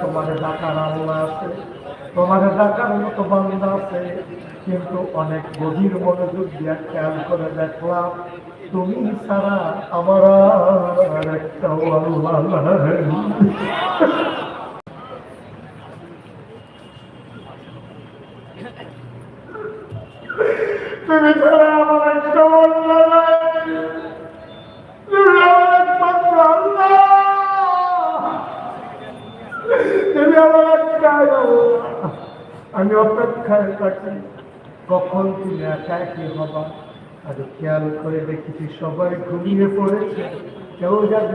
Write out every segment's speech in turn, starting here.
তোমার ডাকার আল্লাহ আছে তোমার ডাকার মতো আছে, কিন্তু অনেক গভীর মনোযোগ দিয়ে খেয়াল করে দেখলাম, তুমি ছাড়া আমার একটা নাই। তুমি ছাড়া আমার একটাও আল্লাহ নাই। তুমি আমার একমাত্র আল্লাহ তুমি আমার একটাই আল্লাহ। আমি অপেক্ষায় থাকি কখন একই হবা? আর খেয়াল করে দেখেছি সবাই ঘুমিয়ে পড়েছে কেউ যাবে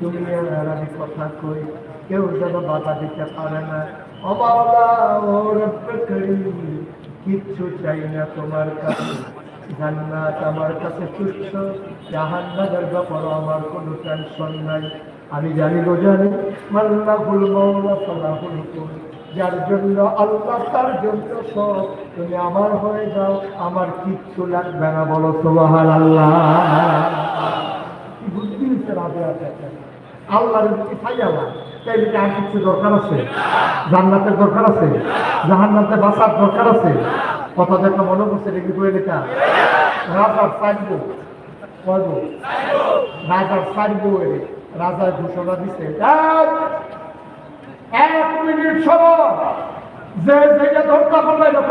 তুমি আর আমি কথা কই। কেউ যেন বাধা দিতে পারে না। অবাবা কিচ্ছু চাই না তোমার কাছে। জান্নাত আমার কাছে তুচ্ছ, জাহান্নামের ব্যাপারে আমার কোনো টেনশন নাই। আমি জানি গো জানি মাল্লা ফুল মৌলা ফলাফুল ফুল যার জন্য আল্লাহ তার জন্য সব। তুমি আমার হয়ে যাও আমার কিচ্ছু লাগবে না বলো সোবাহার আল্লাহ কি বুদ্ধি হচ্ছে রাজে আল্লাহর কি ফাইয়ালা তাই আর কিছু দরকার আছে? জান্নাতের দরকার আছে? জাহান্নাতে বাসার দরকার আছে? কথা দেখলে মনে করছে রেখে করে লেখা? রাজার সাইব কয়ব রাজার সাইব রাজার ঘোষণা দিছে "এই, এক মিনিট সময়। যে যেটা ধরতে পারবে না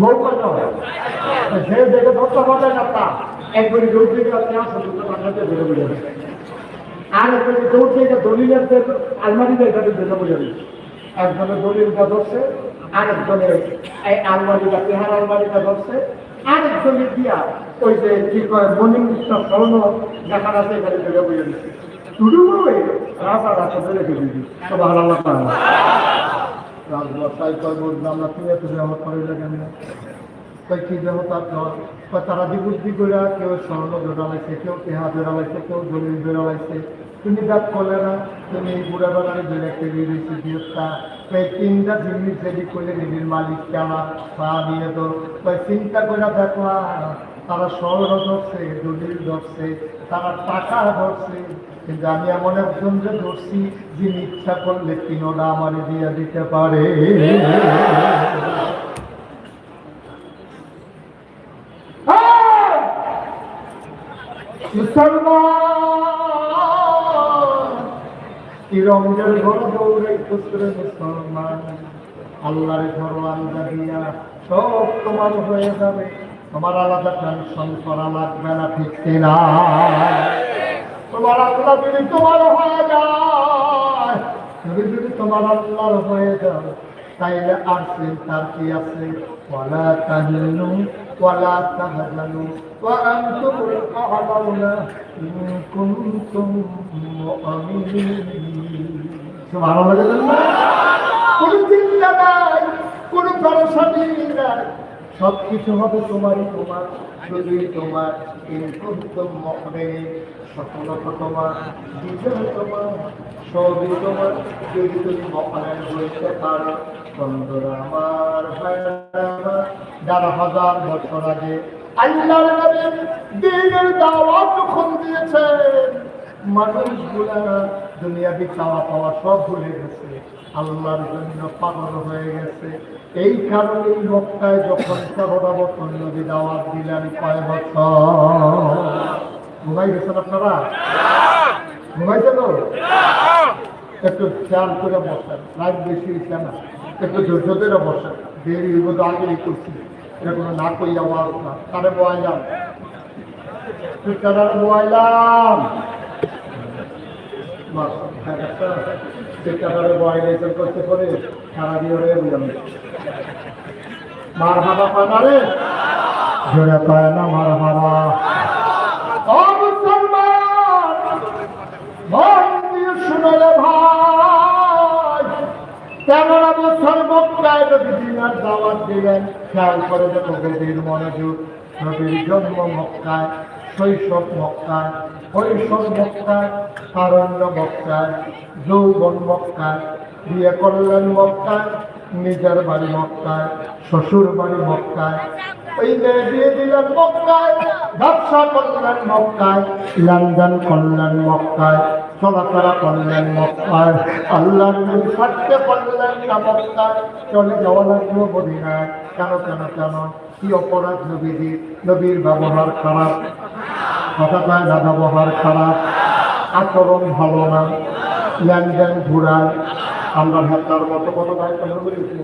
বউ কত যে যেটা ধরতে না তা একবারে দৌড় থেকে আপনি আসুন বাংলাতে বেরো বেরো আর একবারে দৌড় থেকে দলিলের যে আলমারি দেয় এটাতে বেরো বেরো একজনের দলিলটা ধরছে আরেকজনের এই আলমারিটা তেহার আলমারিটা ধরছে। আরেকজনের দিয়া ওই যে কি কয় মনিমুক্ত স্বর্ণ দেখা আছে, এখানে বেরো দিচ্ছে শুরু করে কি দেবতার ঘর কয় তারা বিবুদ্ধি করে কেউ স্বর্ণ বেড়ালাইছে কেউ তেহা বেড়ালাইছে কেউ জমিন বেড়ালাইছে তুমি দেখ করলে না তুমি এই বুড়া বেড়ালে বেড়াতে বেরিয়েছি বিয়েটা কয় তিনটা জিনিস রেডি করলে নিজের মালিক কেনা পা নিয়ে তো কয় চিন্তা করে দেখলাম তারা স্বর্ণ ধরছে দলিল ধরছে, তারা টাকা ধরছে। কিন্তু আমি এমন একজন যে ধরছি, যিনি ইচ্ছা করলে তিনোটা আমার দিয়ে দিতে পারে। মুসলমান! তিরঙ্গের ঘর দৌড়ে পুত্র মুসলমান? আল্লাহর ঘর আলাদা দিয়া সব তোমার হয়ে যাবে। তোমার আলাদা টেনশন করা লাগবে না, ঠিক না তোমার আল্লাহ যদি তোমার হয়ে যায় যদি যদি তোমার আল্লাহর হয়ে যায় তাইলে আর চিন্তার কি আছে ওয়ালা তাহিনু ওয়ালা তাহজানু وأنتم الأعلون إن كنتم مؤمنين سبحان الله কোন চিন্তা নাই কোন পরেশানি নাই সব কিছু হবে তোমারই, তোমার যদি তোমার। ইনকুম সফলতা তোমার, বিজয় তোমার, সবই তোমার। যদি তুমি মহানের হইতে পারো বন্ধুরা আমার যারা হাজার বছর আগে আল্লাহর নবী দিনের দাওয়াত যখন চাওয়া পাওয়া সব ভুলে গেছে। আল্লাহর জন্য পাগল হয়ে গেছে। এই কারণে মক্কায় যখন বছর নদী দাওয়াত দিলেন কয় বছর? ঘুমাই গেছেন একটু খেয়াল করে বসেন। রাত বেশি না। একটু ধৈর্য ধরে বসেন। দেরি হইব তো করছি। এটা কোনো না কই আওয়াজ না। কারে বয়াইলাম ঠিকানারে বয়াইলাম করতে করে সারা দিয়ে হয়ে বুঝলাম মার হাবা পানারে জোরে পায় না মার হাবা। ও মুসলমান মন দিয়ে ভাই। বছর মক্কায় নবী দিনার দাওয়াত দিলেন খেয়াল করে গভীর মনোযোগ নবীর জন্ম মক্কায় শৈশব মক্কায় কৈশোর মক্কায় তারণ্য মক্কায় যৌবন মক্কায় বিয়ে করলেন মক্কায় নিজের বাড়ি মক্কায় শ্বশুর বাড়ি মক্কায় ওই মেয়ে দিয়ে দিলেন মক্কায়, ব্যবসা করলেন মক্কায়, লেনদেন করলেন মক্কায়, চলাফেরা করলেন মক্কায়। আল্লাহ থাকতে পারলেন না মক্কায়। চলে যাওয়া লাগল মদিনায়। কেন কেন কেন? কি অপরাধ নবীজি নবীর ব্যবহার খারাপ? কথা কয় না ব্যবহার খারাপ? আচরণ ভালো না। লেনদেন ঘুরায়। আমরা হাতার মতো কোনো দায়িত্ব বলেছি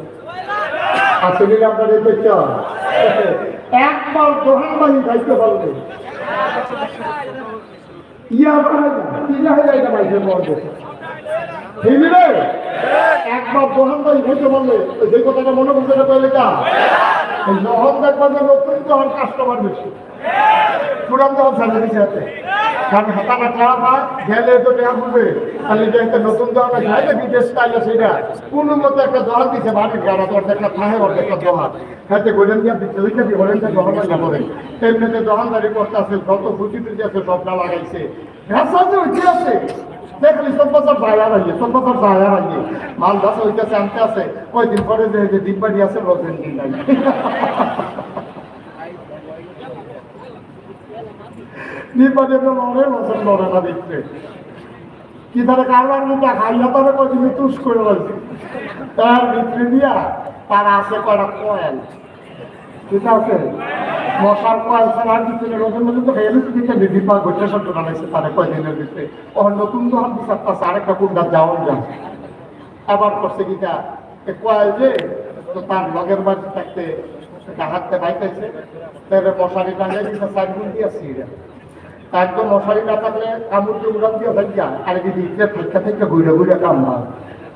আসলে আমরা দেখতে একবার দোহানবাহী দায়িত্ব রে? একবার দোহানবাহী হইতে পারলে যে কথাটা মনে বুঝতে পারলে কা? নহর দেখবার যে নতুন তখন কাস্টমার বেশি। পুরান সামনে দিচ্ছে হাতে কারণ হাতাটা খারাপ হয় গেলে তো টাকা বুঝবে তাহলে যে একটা নতুন দোকান খাই না বিদেশ স্টাইলে সেটা কোন মতো একটা দোকান দিচ্ছে বাড়ির গ্রামে তোর একটা থাহে ওর একটা দোকান হাতে গোলেন দিয়ে ওইটা দিয়ে গোলেন দিয়ে দোকান না করে তেমনিতে দোকানদারি করতে আছে, যত ফুটি টুটি আছে, সবটা লাগাইছে। দেখলি সব বছর বায়ার আইয়ে সব বছর বায়ার আইয়ে। মাল দাস ওইটাছে আনতে আছে। কয়দিন পরে যে যে ডিব্বাডি আছে রোজেন দিন নাই নির্বাচনে লড়ে বছর লড়ে না দেখতে। কি তারা কারবার মুখা খাইয়া তবে কদিন তুষ করে রয়েছে তার দিয়া তার আছে কয়টা আছে? মশার তো আবার করছে যে, তো তার লগের বাড়ি থাকতে মশারি টাঙিয়ে একদম মশারি না থাকলে কামড় দিয়ে উড়ান দিয়ে থাকা আর যদি ইচ্ছে থাকা থেকে ঘুরে ঘুরে কামড়া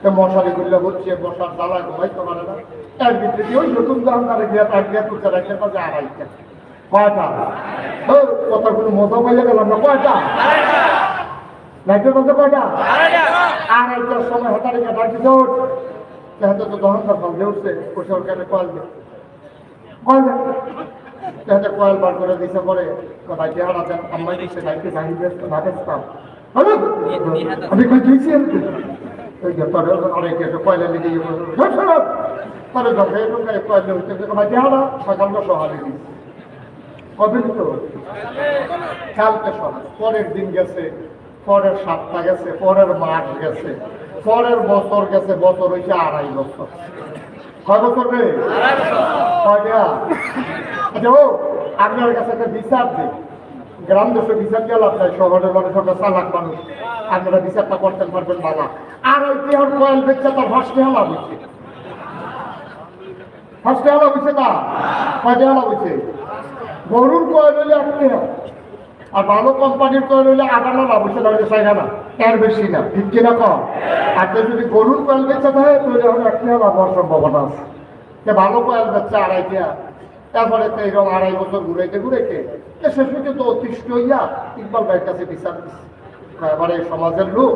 তো মশারি গুলো হচ্ছে, মশার জ্বালা ঘুমাইতে পারে না। তার ভিতরে ওই নতুন দোকানদারে গিয়ে, তার গিয়ে তুলতে রাখতে পারছে আড়াইটা। কয়টা? ও কথা কোনো মতো পাইলে গেলাম না, কয়টা? রাইতে বলতে কয়টা? আড়াইটার সময় হাতারে গিয়ে ডাকি দৌড় হাতে তো দোকানদার ভাবলে উঠছে ও সরকারে কল দে। কল দে। তাহলে কয়েল বার করে দিছে পরে ভাই চেহারা দেন আম্মাই দিচ্ছে ভাইকে ভাই ব্যস্ত ভাবেস্তাম আমি কই দিয়েছি ওই যে তোর অনেক এসে কয়লা দরকার সকাল সহালে দিচ্ছে দিত কালকে সকাল পরের দিন গেছে, পরের সপ্তাহ গেছে, পরের মাস গেছে, পরের বছর গেছে, বছর হয়েছে আড়াই বছর। কয় বছর রে? আচ্ছা আপনার কাছে একটা বিচার দিই। গ্রাম দেশে বিচার দিয়ে লাভ নাই শহরের মানুষ আমরা চালাক মানুষ। আপনারা বিচারটা করতে পারবেন বাবা। আর ওই আর কয়েল বেচছে তার ফার্স্টে হালা হয়েছে ফার্স্টে হালা হয়েছে তা? কয়টা হালা হয়েছে গরুর কয়েল হলে আপনি আর ভালো কোম্পানির কয়েল হলে আটানা লাভ চাই না এর বেশি না, ঠিক কিনা কম আর যদি গরুর কয়েল বেচে থাকে তাহলে হলে একটি লাভ হওয়ার সম্ভাবনা আছে। সে ভালো কয়েল বেচছে আড়াইটা তারপরে তো এরকম আড়াই বছর ঘুরাইতে ঘুরাইতে শেষে তো অতিষ্ঠ হইয়া ইকবাল ভাইয়ের কাছে বিচার এবারে সমাজের লোক,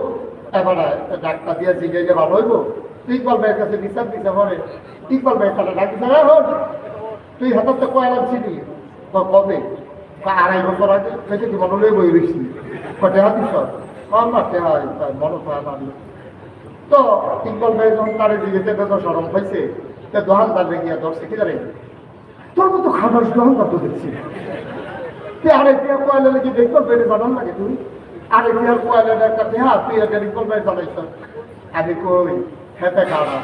এবারে ডাক্তার দিয়ে জিগে যে ভালো হইব। ইকবাল ভাইয়ের কাছে বিচার দিতে পারে ইকবাল ভাইয়ের কাছে ডাক দিতে হন, তুই হাতের তো কয়লা ছিলি তো কবে? আড়াই বছর আগে থেকে কি মনে বই রয়েছি কটে হাত দিস না টেহা মনে হয় না তো ইকবাল ভাই যখন তারে দিকে তো সরম হয়েছে তো দোকানদার গিয়া ধরছে কি জানে তোর মতো খাবার দোকানদার তো দেখছি আরে তুই কয়লা লেগে দেখব বেড়ে জানান লাগে তুই আরে আর কয়লা একটা দেহা তুই একটা রিকল ভাই জানাইছ আমি কই হেতে খাওয়া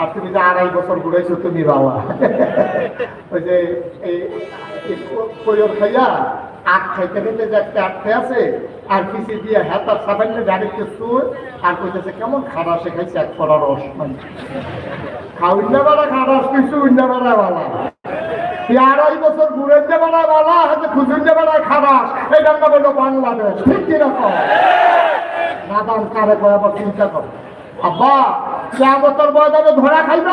আর তুমি যে আড়াই বছর ঘুরেছো, তুমি বাবা। ওই যে এই কৈর খাইয়া আখ খাইতে খাইতে যে একটা আটকে আছে, আর পিছিয়ে দিয়ে হাতার সাবান্য ডাইরেক্ট সুর আর কইতেছে, কেমন খাবার শেখাইছে এক পড়া রস মানে খাউন্না বেলা খাবার কিছু উন্না বেলা বালা। আড়াই বছর ঘুরেতে বেলা বালা, হাতে খুঁজুন্নে বেলা খাবার এই রান্না বলল বাংলাদেশ। ঠিক কীরকম? নাদান কারে করে আবার চিন্তা কর। আব্বা কে বছর ময়দানে ধরা খাইব।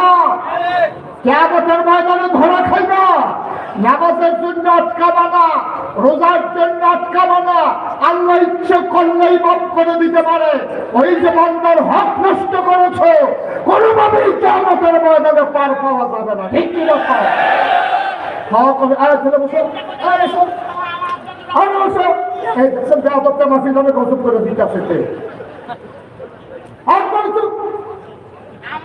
কে বছর ময়দানে ধরা খাইব। নামাজের জন্য আটকাবা না রোজার জন্য আটকাবা না আল্লাহ ইচ্ছে করলেই মাফ করে দিতে পারে। ওই যে বান্দার হক নষ্ট করেছ, কোনোভাবেই কেমতের ময়দানে পার পাওয়া যাবে না। ঠিক কীরকম খাওয়া কবে? আরে ছেলে বসো। আরে বসো। আরে বসো। এই দেখছেন বেয়াদবটা মাসি নামে গজব করে দিতে আসে আর বলো তো তার খাবার যদি তো তার এমন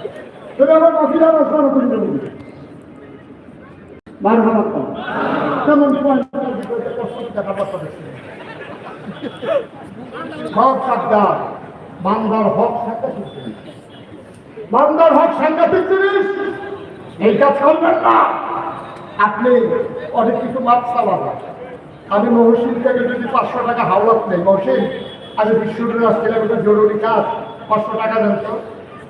তুমি আমার মাসিলা রচনা করে দেবেন বার হওয়ার তেমন টাকা সব সাবধান। বান্দার হক সাংঘাতিক জিনিস। বান্দার হক সাংঘাতিক জিনিস। এই কাজ করবেন না। আপনি অনেক কিছু মাছ চালাবেন। আমি মহসিন থেকে যদি পাঁচশো টাকা হাওলাত নেই। মহসিন আমি এটা জরুরি কাজ। পাঁচশো টাকা দেন তো।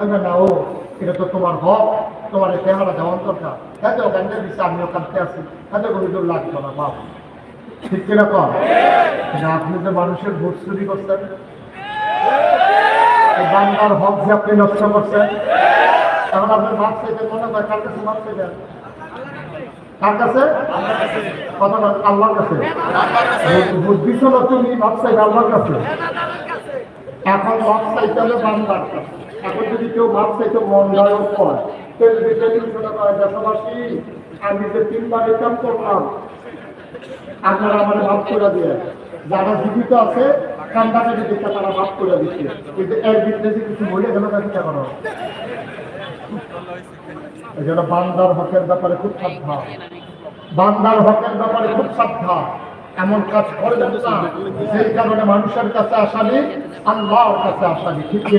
আমি না ও এটা তো তোমার হক তোমার এই টাকাটা দেওয়ার দরকার হ্যাঁ তো ওখানে দিচ্ছে আমি ওখানতে আছি। হ্যাঁ তো কোনো দূর লাগতো না বাপ ঠিক কিনা কর আপনি তো মানুষের ভোট চুরি করছেন বাংলার হক যে আপনি নষ্ট করছেন এখন আপনার মাপ চাইতে মনে হয় কার কাছে মাপ চাইবেন? কার কাছে? কথা না, আল্লাহর কাছে। বুদ্ধি ছিল তুমি মাপ চাইবে আল্লাহর কাছে? এখন মাপ চাইতে হলে বাংলার কাছে। এখন যদি কেউ মাপ চাইতে, মন দেশবাসী, আমি করে যদি বান্দার হকের ব্যাপারে খুব সাবধান। বান্দার হকের ব্যাপারে খুব সাবধান। এমন কাজ করে না। সেই কারণে মানুষের কাছে আসানি আল্লাহর কাছে আসানি ঠিক কি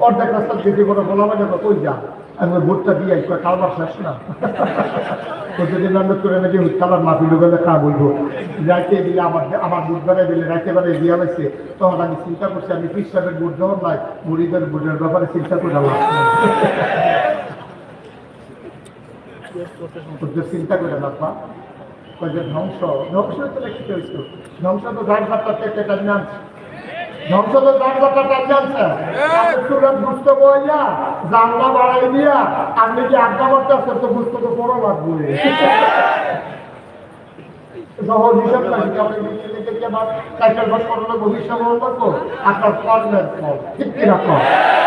অর্ধেক রাস্তা দিতে কোনো বলা মানে কই যা? ওই ভোটটা দিয়ে আসব কালবার শেষ না? করে নাকি মাফি লোকের খা বলব? দিলে আমার আমার বুট দিলে রাইতে দিয়ে লাগছে তখন আমি চিন্তা করছি, আমি বুট নাই, মুড়িদের বুটের ব্যাপারে চিন্তা করে আমার চিন্তা করে ধ্বংস ধ্বংস তো ধ্বংস তো বাপ্পাতে একটা টান বুঝতে বইয়া জানলা বাড়াই দিয়া আপনি কি আড্ডা তো বুঝতে তো বড় লাগবে। সহজ হিসাব লাগে আপনি লিখে লিখে কি আমার সাইকেল বাস করলে ভবিষ্যৎ গ্রহণ করব। আপনার কর্মের ফল ঠিক কিনা কর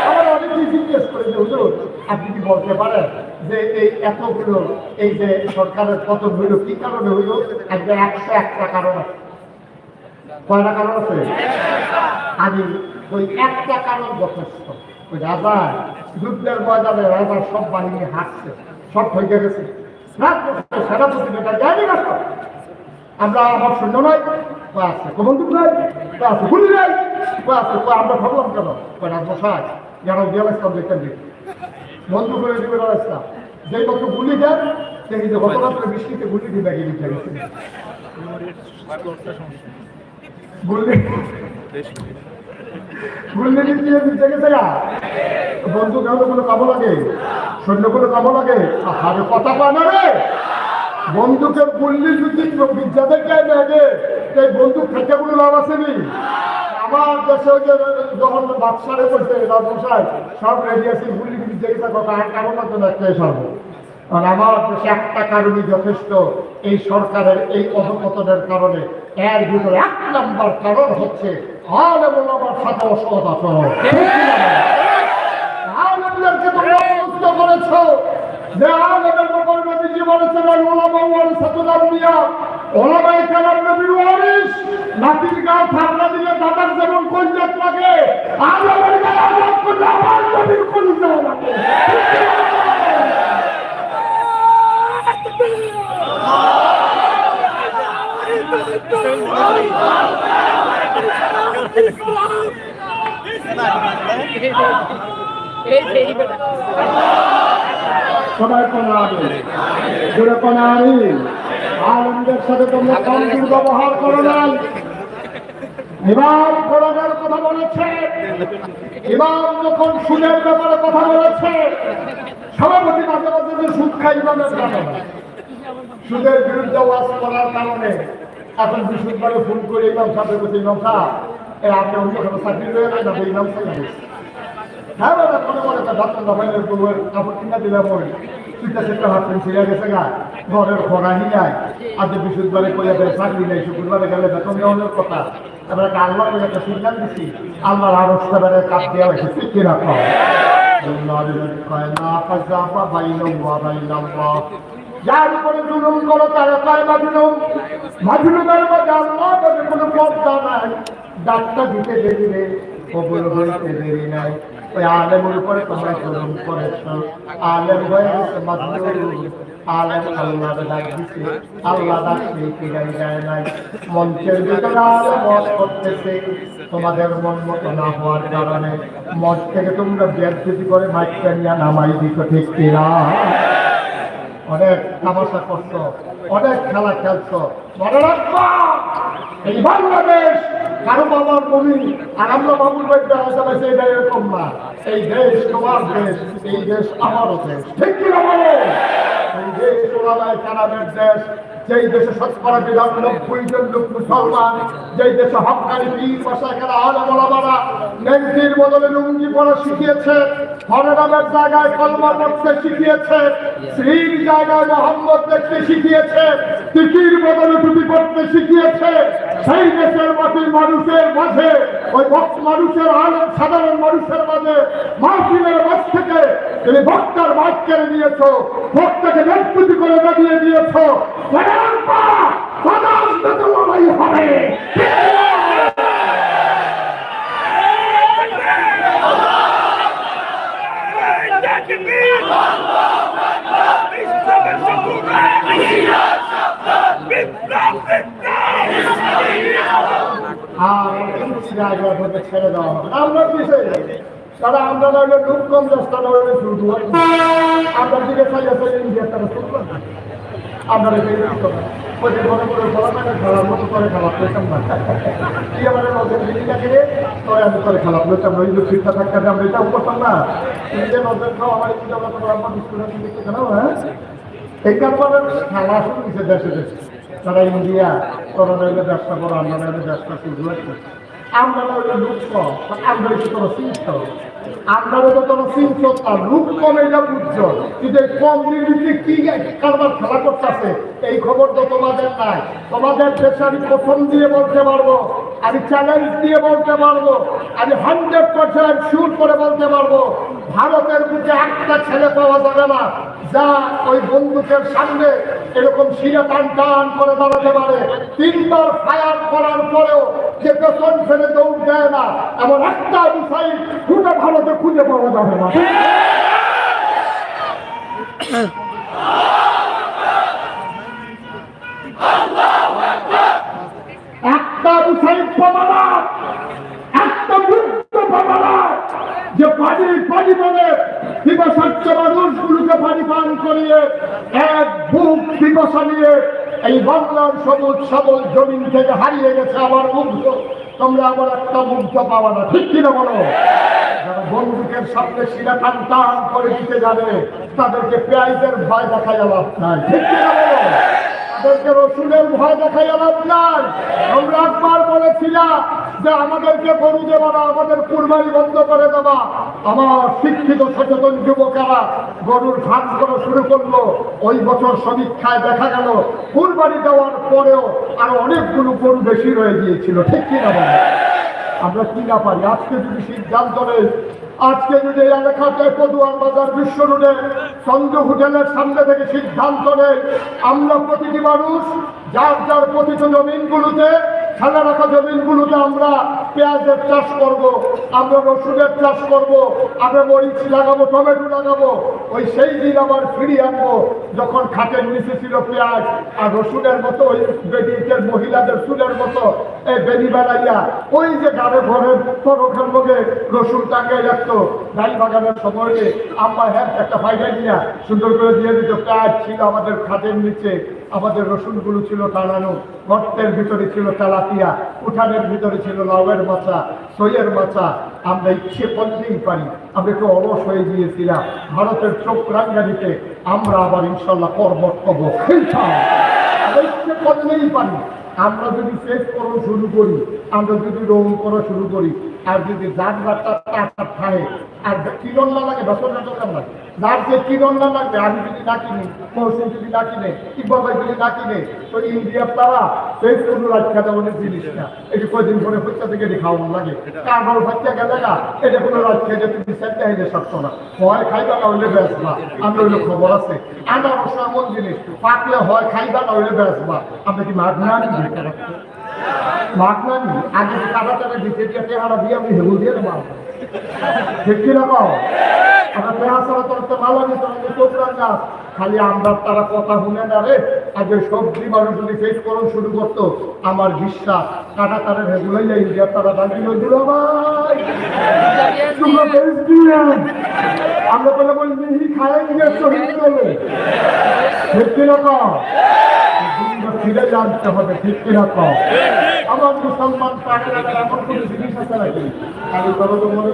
আমার অনেকেই জিজ্ঞেস করে যে হুজুর আপনি কি বলতে পারেন যে এই এতগুলো এই যে সরকারের পতন হইল কি কারণে হইল? একবার একশো একটা কারণ আছে। কয়টা কারণ আছে? আমি ওই একটা কারণ যথেষ্ট ওই রাজা যুদ্ধের ময়দানে রাজার সব বাহিনী হাঁটছে সব হয়ে গেছে। সেনাপতি নেতা যায়নি না আমরা আমার সৈন্য নয় কয় আছে কবন্দুক নয় কয় আছে গুলি নাই কয় আছে আমরা ভাবলাম কেন? কয় রাজমশাই যারা দিয়াল ইসলাম দেখতেন দেখি বন্ধ করে দিবে রাস্তা। যেই মাত্র গুলি দেন সেই যে গত রাত্রে বৃষ্টিতে গুলি দিয়ে ব্যাগে দিতে গেছে। গুলি বন্ধু কোনো লাগে? সৈন্য কোনো লাগে? আরে কথা রে। যদি বিদ্যাদের এই থেকে কোনো লাভ আসেনি আমার দেশে যে যখন বাদশারে সব রেডি আছে গুলি বিদ্যা গেছে কথা আর একটাই সর্ব কারণ আমার দেশে একটা কারণই যথেষ্ট, এই সরকারের এই অধপতনের কারণে, এর ভিতরে এক নম্বর কারণ হচ্ছে আলে আমার সাথে অসৎ আচরণ ঠিক কি না? আলেমদেরকে তোমরা মুক্ত করেছ যে আলেমের ব্যাপারে নবীজি বলেছেন আল উলামা ওয়ারাসাতুল আম্বিয়া ওলামায়ে কেরাম নবীর ওয়ারিস নাতির গা থাপড়া দিলে দাদার যেমন কঞ্জাত লাগে আলেমের গায়ে আঘাত করলে আমার নবীর কলিজা লাগে এই সেই বেটা সবাই কোনো আমি আলমদের সাথে তোমরা কম দুর্ব্যবহার করো নাই। ইমাম কোরআনের কথা বলেছে। ইমাম যখন সুদের ব্যাপারে কথা বলেছে সভাপতি মাঝে মাঝে সুদ খাই ইমামের কারণে সুদের বিরুদ্ধে ওয়াজ করার কারণে এখন বিশুদ্ধবারে ফোন করে ইমাম সাহেবের কাছে ইমাম সাহেব, এই আপনি অন্য কোনো চাকরি রয়ে না যাবে ইমাম সাহেব হ্যাঁ মনে মনে কাপড় কিনা ছিঁড়ে গেছে ঘরের হিয়ায় আজ বিশুদ্ধবারে কইয়া দেয়, চাকরি নেই, শুক্রবারে গেলে বেতন দেওয়ানোর কথা। এবার একটা আল্লাহ একটা সিদ্ধান্ত দিচ্ছি আল্লাহর আরস্তা বেড়ে কাপ দেওয়া হয়েছে কয় না যার উপরে জুলুম করো, তারা কয় মাজলুম। মাজলুমের মধ্যে আল্লাহ কোনো পর্দা নাই। ডাক্তার দিতে দেরি নেই, কবুল হইতে দেরি নাই। ওই আলেমের উপরে তোমরা জুলুম করেছ। আলেম হয়ে গেছে আলেম আল্লাহ দিছে আল্লাহ ফিরাই যায় নাই। মঞ্চের ভিতরে আলেম করতেছে, তোমাদের মন মতো না হওয়ার কারণে। মঞ্চ থেকে তোমরা ব্যাধি করে মাইকটা নিয়ে নামাই দিত ঠিক কিনা? অনেক তামাশা করছ, অনেক খেলা খেলছো। মনে রাখব, এই বাংলাদেশ কারও বাবার বলি আর আমরা বাবুর বাড়িতে আসা আসামে এটা এরকম না। এই দেশ তোমার দেশ, এই দেশ আমারও দেশ। ঠিক কিনা বলো? এই দেশ তোমার কারামের দেশ যেই দেশে শতকরা বিরানব্বই জন লোক মুসলমান, যেই দেশে হকানি পীর বসা খেলা আলম ওলামারা নেংটির বদলে লুঙ্গি পরা শিখিয়েছে হরনামের জায়গায় কলমা পড়তে শিখিয়েছে শ্রীর জায়গায় মোহাম্মদ দেখতে শিখিয়েছে টিকির বদলে টুপি পড়তে শিখিয়েছে, সেই দেশের মাটির মানুষের মাঝে, ওই মানুষের আলেম সাধারণ মানুষের মাঝে, মাহফিলের মাঝ থেকে তুমি ভক্তার কেড়ে নিয়েছো, ভক্তকে নেতৃত্ব করে দাঁড়িয়ে দিয়েছ। হবে ছেড়ে দেওয়া হবে আমরা কিসে তারা আমরা নইলে আমরা হবে ওদের মনে করে মানে খেলার মতো করে খারাপ পেতাম না। কি আমার নজর দিদিটাকে তবে আমি করে খারাপ পেতাম না। যে ফিরতে থাকতে আমরা এটাও করতাম না। যে নজর খাও আমার কিন্তু আমরা তোমার আম্মা স্কুলে দিতে কেন হ্যাঁ? এই কারণে খেলা শুরু আমরা আমরা আমরা আমরা তো লুক কম বুঝছ কিন্তু এই কম নির্বিধি কি কারবার খেলা করতেছে? এই খবর তো তোমাদের নাই। তোমাদের দেশে আমি প্রথম দিয়ে বলতে পারব, আমি চ্যালেঞ্জ দিয়ে বলতে পারব, আমি হান্ড্রেড পার্সেন্ট শুট করে বলতে পারব, ভারতের বুকে একটা ছেলে পাওয়া যাবে না, যা ওই বন্দুকের সামনে এরকম শিরে টান টান করে দাঁড়াতে পারে। তিনবার ফায়ার করার পরেও যে পেছন ফেলে দৌড় দেয় না, এমন একটা বিষয় পুরো ভারতে খুঁজে পাওয়া যাবে না। একটা একটা যে পানি পানি দিবসাচ্য মানুষগুলোকে পানি পান করিয়ে এক বুক দিবসা নিয়ে এই বাংলার সবুজ সবল জমিন থেকে হারিয়ে গেছে আমার মুগ্ধ। তোমরা আমার একটা মুগ্ধ পাওয়া না, ঠিক কিনা বলো? শিরা টান টান করে দিতে যাবে, তাদেরকে পেঁয়াজের ভয় নাই। তাদেরকে রসুনের ভয় নাই। আমরা একবার বলেছিলাম যে আমাদেরকে গরু দেবা না, আমাদের কুরবানি বন্ধ করে দেবা। আমার শিক্ষিত সচেতন যুবকেরা গরুর ঘাট করা শুরু করল। ওই বছর সমীক্ষায় দেখা গেল, কুরবানি দেওয়ার পরেও আরও অনেকগুলো গরু বেশি রয়ে গিয়েছিল। ঠিক কিনা বলে? আমরা কি না পারি। আজকে যদি সিদ্ধান্ত নেই আজকে যদি এলাকাতে পদুয়ার বাজার বিশ্ব রোডে চন্দ্র হোটেলের সামনে থেকে সিদ্ধান্ত নেই আমরা প্রতিটি মানুষ, যার যার প্রতিটি জমিনগুলোতে ফেলে রাখা জমিনগুলোতে আমরা পেঁয়াজের চাষ করব, আমরা রসুনের চাষ করব, আমরা মরিচ লাগাবো, টমেটো লাগাবো ওই সেই দিন আবার ফিরিয়ে আনব, যখন খাটের নিচে ছিল পেঁয়াজ আর রসুনের মতো, ওই বেডিকের মহিলাদের চুলের মতো এই বেনি বেড়াইয়া ওই যে গাড়ে ঘরের তরখান মধ্যে রসুন টাঙ্গাই রাখতো, ডাল বাগানের সময় আম্মা হ্যাঁ একটা ফাইডা নিয়ে সুন্দর করে দিয়ে দিত, পেঁয়াজ ছিল আমাদের খাটের নিচে, আমাদের রসুনগুলো ছিল টানানো, গর্তের ভিতরে ছিল তেলাপিয়া, উঠানের ভিতরে ছিল লাউয়ের মাচা, সইয়ের মাচা, আমরা ইচ্ছে করলেই পারি। আমরা অলস হয়ে গিয়েছিলাম। ভারতের চোখ রাঙ্গানিতে আমরা আবার ইনশাল্লাহ কর্মট আমরা করলেই পারি। আমরা যদি শেষ করো শুরু করি, আমরা যদি রং করা শুরু করি, আর যদি যার যারটা টাকা খায় আর কিরণ না লাগে? দশ হাজার টাকা লাগে। যার যে কিরণ না লাগবে, আমি যদি না কিনি, মৌসুম যদি না কিনে ইকবাল যদি না কিনে, তো ইন্ডিয়ার তারা শেষ কোনো রাজ্যা তেমনের জিনিস না। এটি কয়দিন পরে হত্যা থেকে এটি খাওয়ানো লাগে। কারবার বাচ্চা গেলে না, এটা কোনো রাজ্যে তুমি সেটা হইলে সত্য না। হয় খাইবা না হইলে বেসবা আমরা হইলে খবর আছে। আনারস এমন জিনিস, পাকলে হয় খাইবা না হইলে বেসবা আমরা কি মাঘ না মাঘ না আগে কাটা টাকা দিতে দিয়ে টেহারা দিয়ে আমি হেবুল দিয়ে দেবো ঠিক কি না কও? আমরা পেহা ছাড়া তোর তো ভালো নিত আমাদের চোখরার গাছ খালি আমরা তারা কথা শুনে না রে সবজি মানুষ যদি ফেস করুন শুরু করতো। আমার বিশ্বাস, কাটা তারা হেগুলোই যাই ইন্ডিয়ার তারা দাঁড়িয়ে হয়েছিল আমরা বলে বলি খায় নিয়ে শহীদ ঠিক কি না কও? দিনটা ফিরে জানতে হবে, ঠিক কিনা কম আমার মুসলমান এমন জিনিস আছে নাকি? তো মনে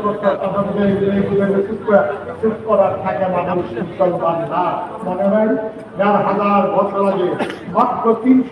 মুসলমান না। মনে হয়, যার হাজার বছর আগে মাত্র তিনশো